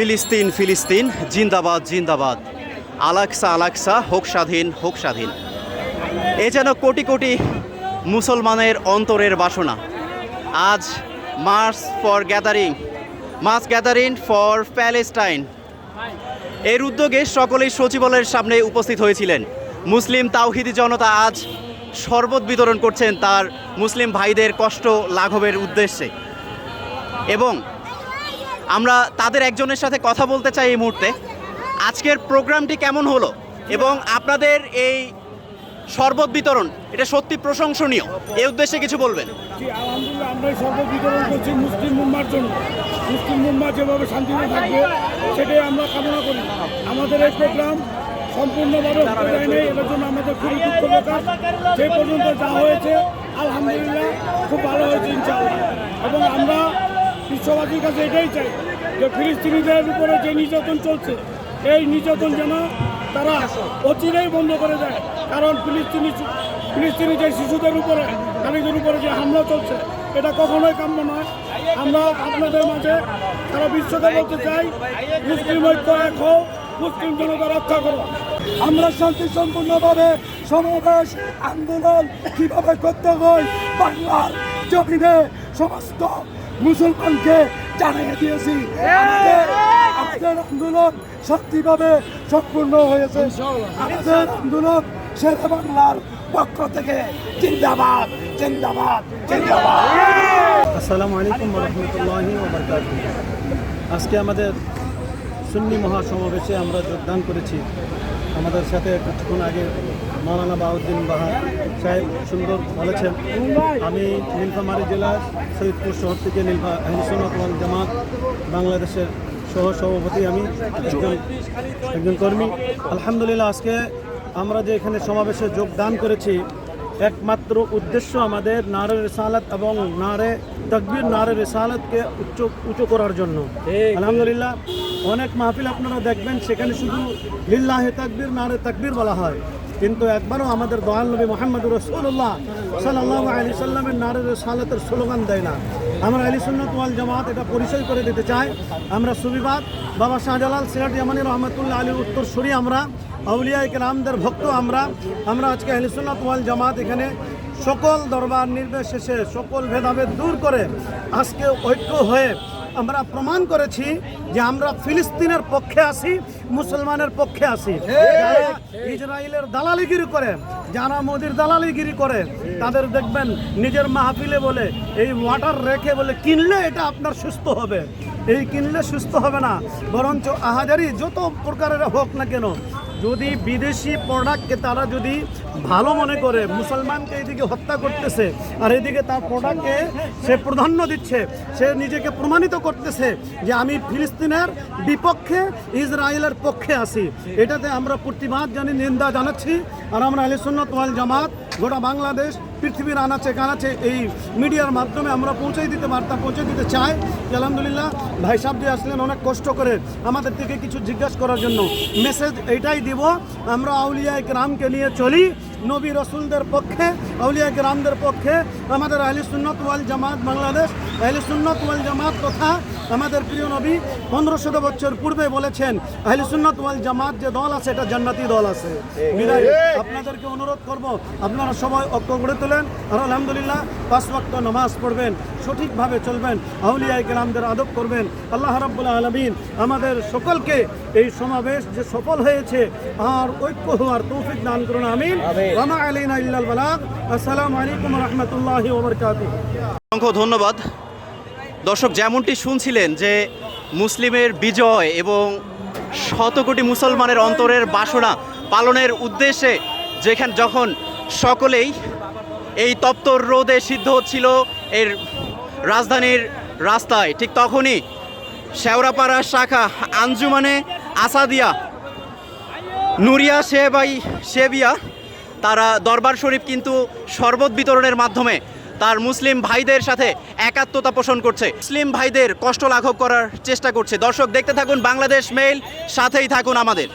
ফিলিস্তিন ফিলিস্তিন, জিন্দাবাদ জিন্দাবাদ। আলাক্সা আলাক্সা, হোক স্বাধীন হোক স্বাধীন। এ যেন কোটি কোটি মুসলমানের অন্তরের বাসনা। আজ march for gathering mass gathering for Palestine এর উদ্যোগে সকলেই সচিবালয়ের সামনে উপস্থিত হয়েছিলেন। মুসলিম তাওহিদি জনতা আজ শরবত বিতরণ করছেন তার মুসলিম ভাইদের কষ্ট লাঘবের উদ্দেশ্যে। এবং আমরা তাদের একজনের সাথে কথা বলতে চাই এই মুহূর্তে। আজকের প্রোগ্রামটি কেমন হলো এবং আপনাদের এই শরবত বিতরণ, এটা সত্যি প্রশংসনীয়? এই উদ্দেশ্যে কিছু বলবেন। আলহামদুলিল্লাহ, আমরা শরবত বিতরণ করছি মুসলিম জন্য। মুসলিম যেভাবে আমরা কামনা করি। আমাদের প্রোগ্রাম সম্পূর্ণভাবে এটার জন্য পর্যন্ত যা হয়েছে, আলহামদুলিল্লাহ, খুব ভালো হয়েছে, ইনশাআল্লাহ। এবং আমরা বিশ্ববাসীর কাছে এটাই চাই যে ফিলিস্তিনিদের উপরে যে নির্যাতন চলছে, এই নির্যাতন যেন তারা অচিরেই বন্ধ করে দেয়। কারণ ফিলিস্তিনি ফিলিস্তিনি যে শিশুদের উপরে, নারীদের উপরে যে হামলা চলছে, এটা কখনোই কাম্য নয়। আমরা আপনাদের মাঝে সারা বিশ্বকে বলতে চাই, মুসলিম ঐক্য এক হোক মুসলিম জনতা রক্ষা করো। আমরা শান্তি সম্পূর্ণভাবে সমাবেশ, আন্দোলন কীভাবে করতে হয়, বাংলার জমিনে সমস্ত মুসলমানকে জানিয়ে দিয়েছি। আমাদের আন্দোলন সত্যিভাবে সম্পূর্ণ হয়েছে। আমাদের আন্দোলন শেরে বাংলার পক্ষ থেকে। জিন্দাবাদ জিন্দাবাদ জিন্দাবাদ। আসসালামু আলাইকুম রহমতুল্লাহি আজকে আমাদের সুন্নি মহাসমাবেশে আমরা যোগদান করেছি। আমাদের সাথে কিছুক্ষণ আগে মৌলানা বাউদ্দিন বাহা সাহেব সুন্দর বলেছেন, আমি নীলফামারী জেলার সৈয়দপুর শহর থেকে নীলফা ওয়াল জামাত বাংলাদেশের সহ সভাপতি আমি একজন একজন কর্মী। আলহামদুলিল্লাহ, আজকে আমরা যে এখানে সমাবেশে যোগদান করেছি একমাত্র উদ্দেশ্য আমাদের নারে রেসালাত এবং নারে তকবির নারে রেসালাতকে উচ্চ উঁচু করার জন্য। আলহামদুলিল্লাহ অনেক মাহফিল আপনারা দেখবেন সেখানে শুধু লিল্লাহে তাকবির নারে তাকবির বলা হয়। কিন্তু একবারও আমাদের দয়াল নবী মোহাম্মদ রসুল্লাহ সাল্লাহ আলি সাল্লামের নারে রেসালাতের স্লোগান দেয় না। আমরা আলী সুন্নত জামাত এটা পরিচয় করে দিতে চাই। আমরা সুবিবাদ, বাবা শাহজালাল সিরাট ইয়ামানি রহমতুল্লাহ উত্তর সরি আমরা আউলিয়া রামদের ভক্ত আমরা। আমরা আজকে আহলিসুল্লাহ ওয়াল জামাত এখানে সকল দরবার নির্বিশেষে সকল ভেদাভেদ দূর করে আজকে ঐক্য হয়ে আমরা প্রমাণ করেছি যে আমরা ফিলিস্তিনের পক্ষে আছি মুসলমানের পক্ষে আছি। যারা ইসরায়েলের দালালিগিরি করে যারা মোদির দালালিগিরি করে তাদের দেখবেন নিজের মাহফিলে বলে এই ওয়াটার রেখে বলে কিনলে এটা আপনার সুস্থ হবে। এই কিনলে সুস্থ হবে না বরঞ্চ আহাজারি যত প্রকারের হোক না কেন যদি বিদেশি প্রোডাক্টকে তারা যদি ভালো মনে করে, মুসলমানকে এদিকে হত্যা করতেছে, আর এদিকে তার প্রোডাক্টকে সে প্রাধান্য দিচ্ছে, সে নিজেকে প্রমাণিত করতেছে যে আমি ফিলিস্তিনের বিপক্ষে, ইসরায়েলের পক্ষে আছি। এটাতে আমরা প্রতিবাদ জানি, নিন্দা জানাচ্ছি। আর আমরা আলিসুন্নত ওয়াল জামাত গোটা বাংলাদেশ, পৃথিবীর আনাচে কানাচে এই মিডিয়ার মাধ্যমে আমরা পৌঁছে দিতে, বার্তা পৌঁছে দিতে চাই। আলহামদুলিল্লাহ। ভাই সাহেব যে আসলেন অনেক কষ্ট করে আমাদের থেকে কিছু জিজ্ঞাসা করার জন্য। মেসেজ এটাই দিব, আমরা আউলিয়া রামকে নিয়ে চলি। নবী রসুলদের পক্ষে, আউলিয়া গ্রামদের পক্ষে, আমাদের আহলি সুন্নত ওয়াল জামাত বাংলাদেশ, আহলি সুন্নত ওয়াল জামাত তথা আমাদের প্রিয় নবী পনেরোশো বছর পূর্বে বলেছেন, আহলি সুন্নত ওয়াল জামাত যে দল আছে, এটা জান্নাতি দল আছে। আপনাদেরকে অনুরোধ করব, আপনারা সবাই ঐক্য গড়ে তোলেন আর আলহামদুলিল্লাহ পাঁচ ওয়াক্ত নামাজ পড়বেন, সঠিকভাবে চলবেন, আউলিয়া কেরামদের আদব করবেন। আল্লাহ রাব্বুল আলমিন আমাদের সকলকে এই সমাবেশ যে সফল হয়েছে, আর ঐক্য হওয়ার তৌফিক দান করুন আমিন। আলাইকুম অসংখ্য ধন্যবাদ। দর্শক, যেমনটি শুনছিলেন যে মুসলিমের বিজয় এবং শত কোটি মুসলমানের অন্তরের বাসনা পালনের উদ্দেশ্যে যেখানে যখন সকলেই এই তপ্তর রোদে সিদ্ধ হচ্ছিল এর রাজধানীর রাস্তায়, ঠিক তখনই শেওড়াপাড়া শাখা আঞ্জুমানে আসাদিয়া নুরিয়া শেবাই শেবিয়া তারা দরবার শরীফ কিন্তু শরবত বিতরণের মাধ্যমে তার মুসলিম ভাইদের সাথে একাত্মতা পোষণ করছে। মুসলিম ভাইদের কষ্ট লাঘব করার চেষ্টা করছে। দর্শক, দেখতে থাকুন বাংলাদেশ মেইল, সাথেই থাকুন আমাদের।